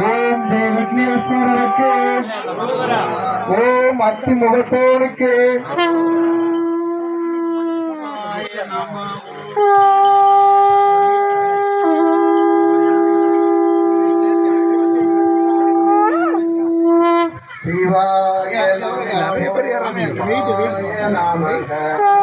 ஓம் ஜெய விக்னேஸ்வரருக்கு ஓம் அத்தி முகத்தோருக்கு சிவாய ਵੀ ਜਿਹੜੀ ਨਾਮ ਹੈ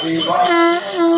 Viva.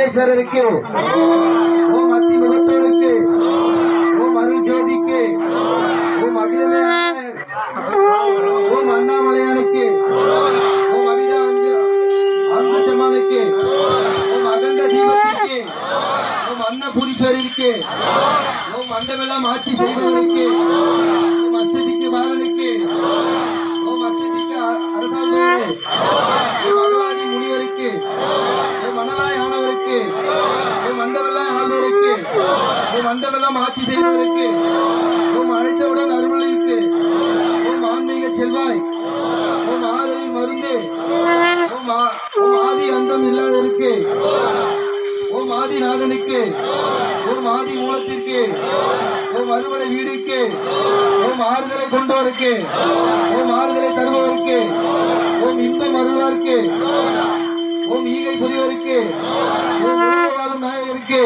விக்னேஸ்வரருக்கு ஓம் அத்தி முகத்தோருக்கு ஓம் அருள் ஜோதிக்கு ஓம் அகிலே ஓம் அண்ணாமலையானுக்கு ஓம் அபிதா அன்பசமானுக்கு ஓம் அகண்ட தீபத்திற்கு ஓம் அன்னபூரீஸ்வரருக்கு ஓம் அண்டமெல்லாம் ஆட்சி செய்பவருக்கு ஓம் ஆட்சி செய்வதற்கு ஓம் அழைத்தவுடன் அருள்களுக்கு ஓம் ஆன்மீக செல்வாய் ஓம் ஆதலில் மருந்து ஓம் ஆதி அந்தம் இல்லாதவருக்கு ஓம் ஆதிநாதனுக்கு ஓம் ஆதி மூலத்திற்கு ஓம் அறுவடை வீடுக்கு ஓம் ஆறுதலை கொண்டவருக்கு உன் ஆறுதலை தருவதற்கு ஓம் இன்பம் அருள்வாருக்கு ஓம் ஈகை புரியவருக்கு ஓம் நாயகருக்கு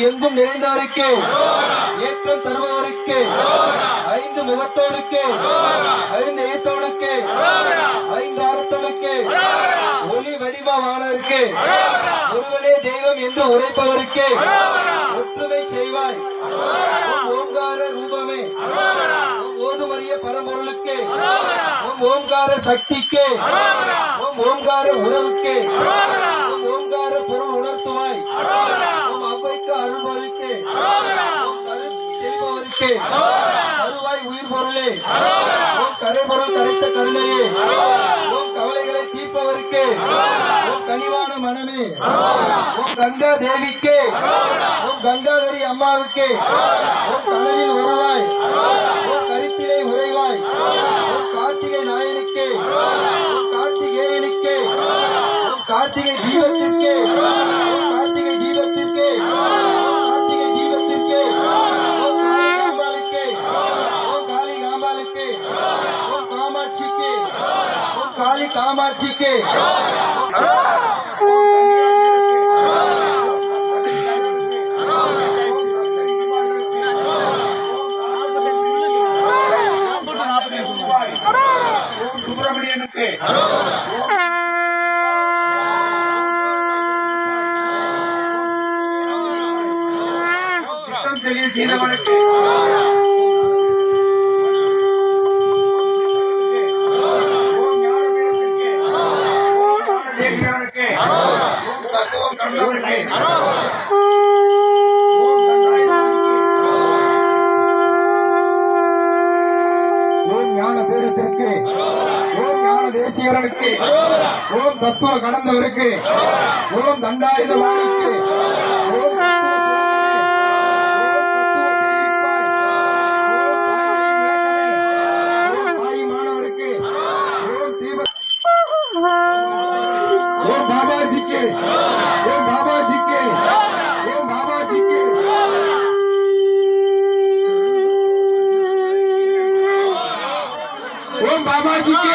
எங்கும் நிறைந்தவருக்கு ஏற்றம் தருபவருக்கு ஐந்து முகத்தோடுக்கு ஐந்து எழுத்தோடுக்கு ஐந்து அர்த்தனுக்கு ஒளி வடிவமானவருக்கு ஒருவனே தெய்வம் என்று உரைப்பவருக்கு ஒற்றுமை செய்வாய். ஓங்கார ரூபமே. ஓதுமறிய பரம்பொருளுக்கு ஓங்கார சக்திக்கு ஓங்கார உறவுக்கு ஓங்கார பொருள் தெளிபவருக்கு அருவாய் உயிர் பொருளே. கரைபொருள் கரைத்த கருணையே. ஓம் கவலைகளை தீர்ப்பவருக்கு. ஓம் கனிவான மனமே. ஓம் கங்கா தேவிக்கு. ஓம் கங்காதரி அம்மாவுக்கு. ஓம் கடலில் உருவாய். ஓம் கருத்திலே உறைவாய். ஓம் கார்த்திகை நாயனுக்கு. ஓம் கார்த்திகேயனுக்கு. ஓம் கார்த்திகை 솔직히 알아. 알아. 알아. 알아. தாயுமானவருக்கு ஓம் தீப ஓம் பாபாஜிக்கு? ஓம் பாபாஜிக்கு? ஓம் பாபாஜிக்கு? ஓம் பாபாஜிக்கு?